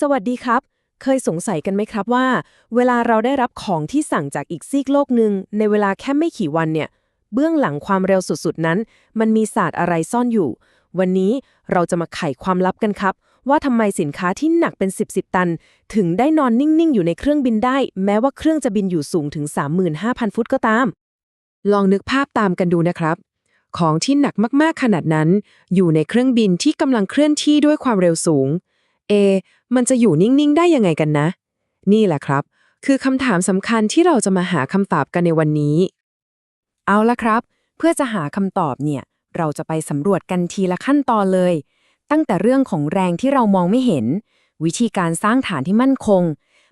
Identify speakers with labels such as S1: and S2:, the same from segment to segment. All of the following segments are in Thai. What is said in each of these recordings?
S1: สวัสดีครับ เคยสงสัยกันไหมครับว่า เวลาเราได้รับของที่สั่งจากอีกซีกโลกหนึ่งในเวลาแค่ไม่กี่วันเนี่ย เบื้องหลังความเร็วสุดๆนั้น มันมีศาสตร์อะไรซ่อนอยู่ วันนี้เราจะมาไขความลับกันครับ ว่าทำไมสินค้าที่หนักเป็น 10 10ตัน ถึงได้นอนนิ่งๆ อยู่ในเครื่องบินได้ แม้ว่าเครื่องจะบินอยู่สูงถึง 35,000 ฟุตก็ตาม ลองนึกภาพตามกันดูนะครับ ของที่หนักมากๆขนาดนั้น อยู่ในเครื่องบินที่กำลังเคลื่อนที่ด้วยความเร็วสูง เอ มันจะอยู่นิ่ง ๆ ได้ยังไงกันนะ นี่แหละครับ คือคำถามสำคัญที่เราจะมาหาคำตอบกันในวันนี้ เอาละครับ เพื่อจะหาคำตอบเนี่ย เราจะไปสำรวจกันทีละขั้นตอนเลย ตั้งแต่เรื่องของแรงที่เรามองไม่เห็น วิธีการสร้างฐานที่มั่นคง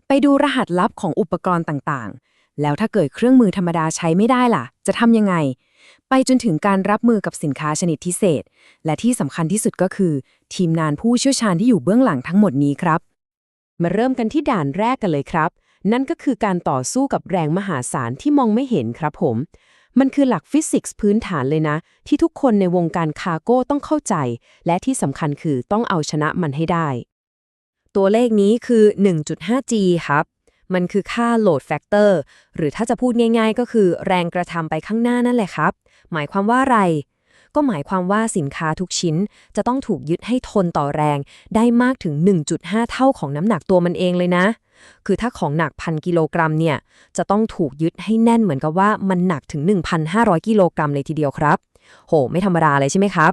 S1: ไปดูรหัสลับของอุปกรณ์ต่าง ๆ แล้วถ้าเกิดเครื่องมือธรรมดาใช้ไม่ได้ล่ะ จะทำยังไง ไปจนถึงการรับมือกับสินค้าชนิดพิเศษ และที่สำคัญที่สุดก็คือ ทีมงานผู้เชี่ยวชาญที่อยู่เบื้องหลังทั้งหมดนี้ครับ มาเริ่มกันที่ด่านแรกกันเลยครับ นั่นก็คือการต่อสู้กับแรงมหาศาลที่มองไม่เห็นครับผม มันคือหลักฟิสิกส์พื้นฐานเลยนะ ที่ทุกคนในวงการคาร์โก้ต้องเข้าใจ และที่สำคัญคือต้องเอาชนะมันให้ได้ ตัวเลขนี้คือ 1.5G ครับ มันคือค่า load factor หรือถ้าจะพูดง่ายๆ ก็คือแรงกระทำไปข้างหน้านั่นแหละครับ หมายความว่าอะไร ก็หมายความว่าสินค้าทุกชิ้นจะต้องถูกยึดให้ทนต่อแรง ได้มากถึง 1.5 เท่าของน้ำหนักตัวมันเองเลยนะ คือถ้าของหนักพันกิโลกรัมเนี่ย จะต้องถูกยึดให้แน่นเหมือนกับว่ามันหนักถึง 1,500 กิโลกรัมเลยทีเดียวครับ โห ไม่ธรรมดาเลยใช่ไหมครับ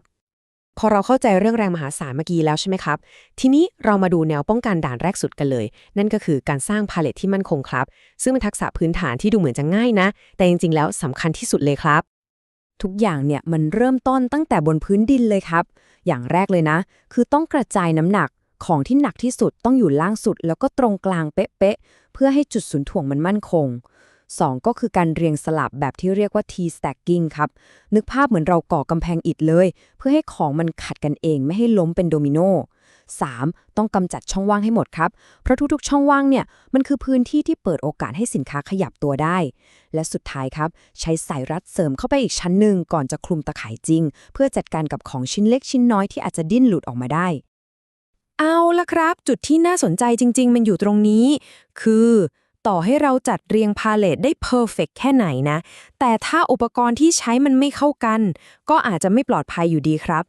S1: พอเราเข้าใจเรื่องแรงมหาศาลเมื่อกี้แล้วใช่ไหมครับ ทีนี้เรามาดูแนวป้องกันด่านแรกสุดกันเลย นั่นก็คือการสร้างพาเลทที่มั่นคงครับ ซึ่งเป็นทักษะพื้นฐานที่ดูเหมือนจะง่ายนะ แต่จริงๆ แล้วสำคัญที่สุดเลยครับ ทุกอย่างเนี่ยมันเริ่มต้นตั้งแต่บนพื้นดินเลยครับ อย่างแรกเลยนะ คือต้องกระจายน้ำหนักของที่หนักที่สุดต้องอยู่ล่างสุด แล้วก็ตรงกลางเป๊ะๆเพื่อให้จุดศูนย์ถ่วงมันมั่นคง 2 ก็คือการเรียงสลับแบบที่เรียกว่า T stacking ครับ นึกภาพเหมือนเราก่อกำแพงอิฐเลย เพื่อให้ของมันขัดกันเองไม่ให้ล้มเป็นโดมิโน 3. ต้องกำจัดช่องว่างให้หมดครับ เพราะทุกๆ ช่องว่างเนี่ย มันคือพื้นที่ที่เปิดโอกาสให้สินค้าขยับตัวได้ และสุดท้ายครับ ใช้สายรัดเสริมเข้าไปอีกชั้นหนึ่งก่อนจะคลุมตะข่ายจริง เพื่อจัดการกับของชิ้นเล็กชิ้นน้อยที่อาจจะดิ้นหลุดออกมาได้ เอาละครับ จุดที่น่าสนใจจริง ๆ มันอยู่ตรงนี้ คือ ต่อให้เราจัดเรียงพาเลทได้เพอร์เฟกแค่ไหนนะ แต่ถ้าอุปกรณ์ที่ใช้มันไม่เข้ากัน ก็อาจจะไม่ปลอดภัยอยู่ดีครับ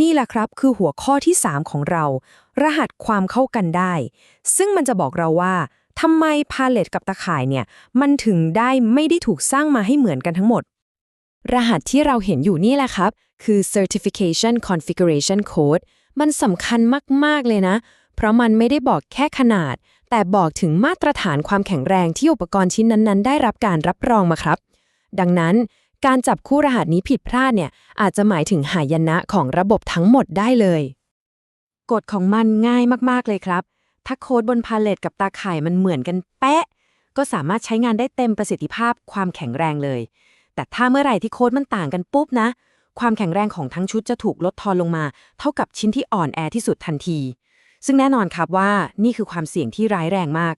S1: นี่แหละครับคือหัวข้อที่ 3 ของเรา รหัสความเข้ากันได้ ซึ่งมันจะบอกเราว่าทำไมพาเลทกับตะข่ายเนี่ย มันถึงได้ไม่ได้ถูกสร้างมาให้เหมือนกันทั้งหมด รหัสที่เราเห็นอยู่นี่แหละครับ คือ Certification Configuration Code มันสำคัญมาก ๆ เลยนะ เพราะมันไม่ได้บอกแค่ขนาด แต่บอกถึงมาตรฐานความแข็งแรงที่อุปกรณ์ชิ้นนั้นๆ ได้รับการรับรองมาครับ ดังนั้นการจับคู่รหัสนี้ผิดพลาดเนี่ยอาจจะหมายถึงหายนะของระบบทั้งหมดได้เลย กฎของมันง่ายมากๆเลยครับ ถ้าโค้ดบนพาเลตกับตาข่ายมันเหมือนกันเป๊ะ ก็สามารถใช้งานได้เต็มประสิทธิภาพความแข็งแรงเลย แต่ถ้าเมื่อไหร่ที่โค้ดมันต่างกันปุ๊บนะ ความแข็งแรงของทั้งชุดจะถูกลดทอนลงมา เท่ากับชิ้นที่อ่อนแอที่สุดทันที ซึ่งแน่นอนครับว่านี่คือความเสี่ยงที่ร้ายแรงมาก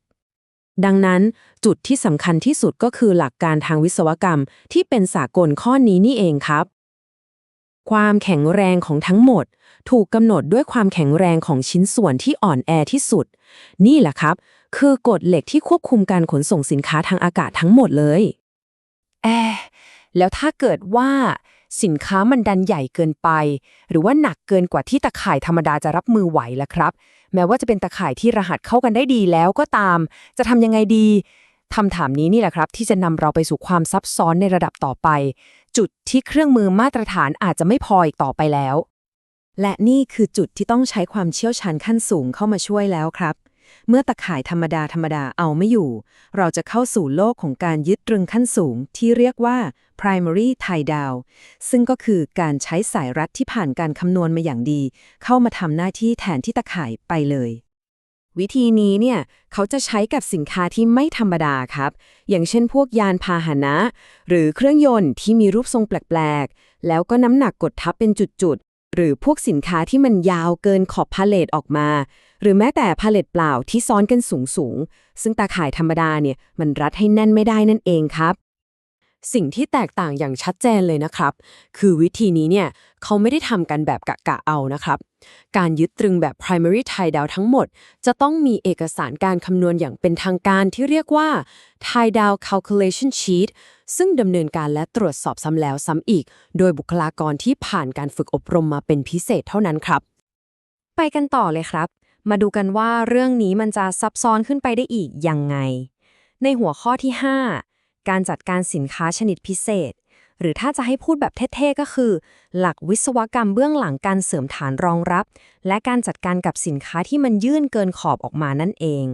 S1: ดังนั้นจุดที่สำคัญที่สุดก็คือหลักการทางวิศวกรรมที่เป็นสากลข้อนี้นี่เองครับ ความแข็งแรงของทั้งหมด ถูกกำหนดด้วยความแข็งแรงของชิ้นส่วนที่อ่อนแอที่สุด นี่แหละครับ คือกฎเหล็กที่ควบคุมการขนส่งสินค้าทางอากาศทั้งหมดเลย แอแล้วถ้าเกิดว่า สินค้ามันดันใหญ่เกินไป หรือว่าหนักเกินกว่าที่ตะข่ายธรรมดาจะรับมือไหวล่ะครับ แม้ว่าจะเป็นตะข่ายที่รหัสเข้ากันได้ดีแล้วก็ตาม จะทำยังไงดีคำถามนี้นี่แหละครับ ที่จะนำเราไปสู่ความซับซ้อนในระดับต่อไป จุดที่เครื่องมือมาตรฐานอาจจะไม่พออีกต่อไปแล้ว และนี่คือจุดที่ต้องใช้ความเชี่ยวชาญขั้นสูงเข้ามาช่วยแล้วครับ เมื่อตะข่ายธรรมดาธรรมดาเอาไม่อยู่ เราจะเข้าสู่โลกของการยึดตรึงขั้นสูงที่เรียกว่า primary tie down ซึ่งก็คือการใช้สายรัดที่ผ่านการคำนวณมาอย่างดี เข้ามาทำหน้าที่แทนที่ตะข่ายไปเลยวิธีนี้เนี่ยเขาจะใช้กับสินค้าที่ไม่ธรรมดาครับ อย่างเช่นพวกยานพาหนะ หรือเครื่องยนต์ที่มีรูปทรงแปลก ๆ แล้วก็น้ำหนักกดทับเป็นจุดๆ หรือพวกสินค้าที่มันยาวเกินขอบพาเลตออกมา หรือแม้แต่พาเลตเปล่าที่ซ้อนกันสูงๆซึ่งตาข่ายธรรมดาเนี่ยมันรัดให้แน่นไม่ได้นั่นเองครับ สิ่งที่แตกต่างอย่างชัดเจนเลยนะครับ คือวิธีนี้เนี่ยเขาไม่ได้ทำกันแบบกะกะเอานะครับ การยึดตรึงแบบ primary tie down ทั้งหมด จะต้องมีเอกสารการคำนวณอย่างเป็นทางการที่เรียกว่า tie down calculation sheet ซึ่งดำเนินการและตรวจสอบซ้ำแล้วซ้ำอีก โดยบุคลากรที่ผ่านการฝึกอบรมมาเป็นพิเศษเท่านั้นครับ
S2: ไปกันต่อเลยครับ มาดูกันว่าเรื่องนี้มันจะซับซ้อนขึ้นไปได้อีกยังไง ในหัวข้อที่ 5 การจัดการสินค้าชนิดพิเศษ หรือถ้าจะให้พูดแบบเท่ๆก็คือ หลักวิศวกรรมเบื้องหลังการเสริมฐานรองรับ และการจัดการกับสินค้าที่มันยื่นเกินขอบออกมานั่นเอง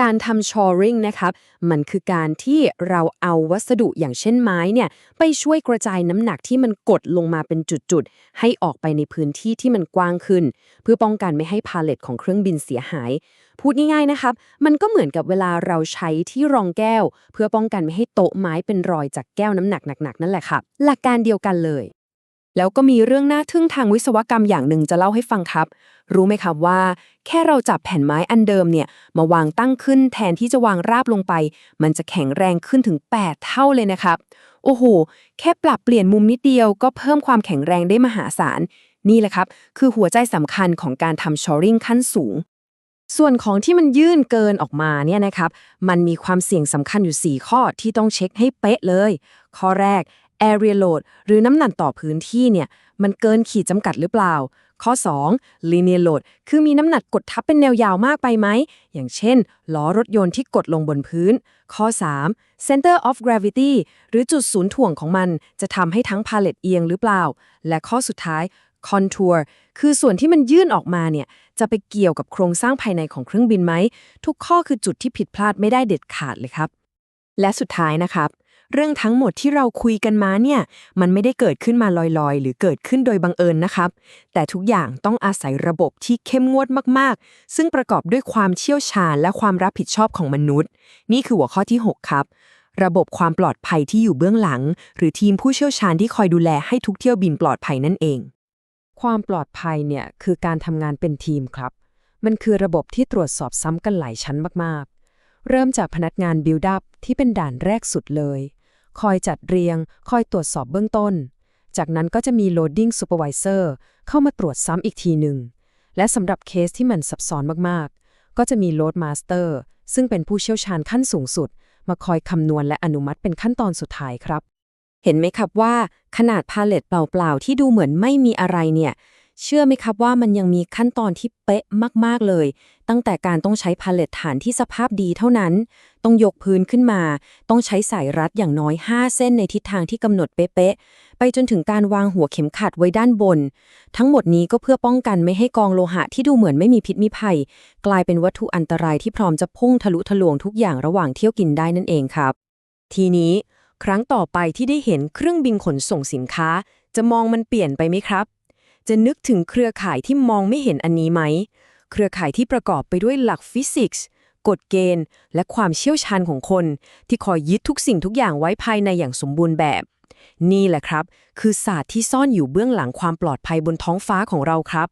S1: การทำ shoring นะครับ มันคือการที่เราเอาวัสดุอย่างเช่นไม้เนี่ยไปช่วยกระจายน้ำหนักที่มันกดลงมาเป็นจุดๆ ให้ออกไปในพื้นที่ที่มันกว้างขึ้น เพื่อป้องกันไม่ให้พาเลตของเครื่องบินเสียหาย พูดง่ายๆนะครับ มันก็เหมือนกับเวลาเราใช้ที่รองแก้ว เพื่อป้องกันไม่ให้โต๊ะไม้เป็นรอยจากแก้วน้ำหนักหนักๆนั่นแหละครับหลักการเดียวกันเลย แล้วก็มีเรื่องน่าทึ่งทางวิศวกรรมอย่างหนึ่งจะเล่าให้ฟังครับ รู้ไหมครับว่า แค่เราจับแผ่นไม้อันเดิมเนี่ย มาวางตั้งขึ้นแทนที่จะวางราบลงไป มันจะแข็งแรงขึ้นถึง 8 เท่าเลยนะครับ โอ้โห แค่ปรับเปลี่ยนมุมนิดเดียวก็เพิ่มความแข็งแรงได้มหาศาล นี่แหละครับ คือหัวใจสำคัญของการทำชอริงขั้นสูง ส่วนของที่มันยื่นเกินออกมาเนี่ยนะครับ มันมีความเสี่ยงสำคัญอยู่ 4 ข้อที่ต้องเช็คให้เป๊ะเลย ข้อแรก area load หรือน้ำหนักต่อพื้นที่เนี่ยมันเกินขีดจำกัดหรือเปล่า ข้อ 2 linear load คือมีน้ำหนักกดทับเป็นแนวยาวมากไปไหม อย่างเช่น ล้อรถยนต์ที่กดลงบนพื้น ข้อ 3 center of gravity หรือจุดศูนย์ถ่วงของมัน จะทำให้ทั้งพาเลตเอียงหรือเปล่า และข้อสุดท้าย contour คือส่วนที่มันยื่นออกมาเนี่ยจะไปเกี่ยวกับโครงสร้างภายในของเครื่องบินไหม ทุกข้อคือจุดที่ผิดพลาดไม่ได้เด็ดขาดเลยครับ และสุดท้ายนะครับ เรื่องทั้งหมดที่เราคุยกันมาเนี่ย มันไม่ได้เกิดขึ้นมาลอยๆ หรือเกิดขึ้นโดยบังเอิญนะครับ แต่ทุกอย่างต้องอาศัยระบบที่เข้มงวดมากๆ ซึ่งประกอบด้วยความเชี่ยวชาญและความรับผิดชอบของมนุษย์ นี่คือหัวข้อที่ 6 ครับ ระบบความปลอดภัยที่อยู่เบื้องหลัง หรือทีมผู้เชี่ยวชาญที่คอยดูแลให้ทุกเที่ยวบินปลอดภัยนั่นเอง ความปลอดภัยเนี่ยคือการทำงานเป็นทีมครับ มันคือระบบที่ตรวจสอบซ้ำกันหลายชั้นมากๆ เริ่มจากพนักงาน build up ที่เป็นด่านแรกสุดเลย คอยจัดเรียง คอยตรวจสอบเบื้องต้น จากนั้นก็จะมี loading supervisor เข้ามาตรวจซ้ำอีกทีหนึ่ง และสำหรับเคสที่มันซับซ้อนมากๆ ก็จะมี load master ซึ่งเป็นผู้เชี่ยวชาญขั้นสูงสุด มาคอยคำนวณและอนุมัติเป็นขั้นตอนสุดท้ายครับ เห็นไหมครับว่า ขนาดพาเลตเปล่าๆที่ดูเหมือนไม่มีอะไรเนี่ย เชื่อไหมครับว่ามันยังมีขั้นตอนที่เป๊ะมาก ๆ เลย ตั้งแต่การต้องใช้พาเลตฐานที่สภาพดีเท่านั้น ต้องยกพื้นขึ้นมา ต้องใช้สายรัดอย่างน้อย 5 เส้นในทิศทางที่กำหนดเป๊ะๆ ไปจนถึงการวางหัวเข็มขัดไว้ด้านบน ทั้งหมดนี้ก็เพื่อป้องกันไม่ให้กองโลหะที่ดูเหมือนไม่มีพิษมีภัย กลายเป็นวัตถุอันตรายที่พร้อมจะพุ่งทะลุทะลวงทุกอย่างระหว่างเที่ยวกินได้นั่นเองครับ ทีนี้ ครั้งต่อไปที่ได้เห็นเครื่องบินขนส่งสินค้า จะมองมันเปลี่ยนไปไหมครับ จะนึกถึงเครือข่ายที่มองไม่เห็นอันนี้ไหม เครือข่ายที่ประกอบไปด้วยหลักฟิสิกส์ กฎเกณฑ์ และความเชี่ยวชาญของคน ที่คอยยึดทุกสิ่งทุกอย่างไว้ภายในอย่างสมบูรณ์แบบ นี่แหละครับ คือศาสตร์ที่ซ่อนอยู่เบื้องหลังความปลอดภัยบนท้องฟ้าของเราครับ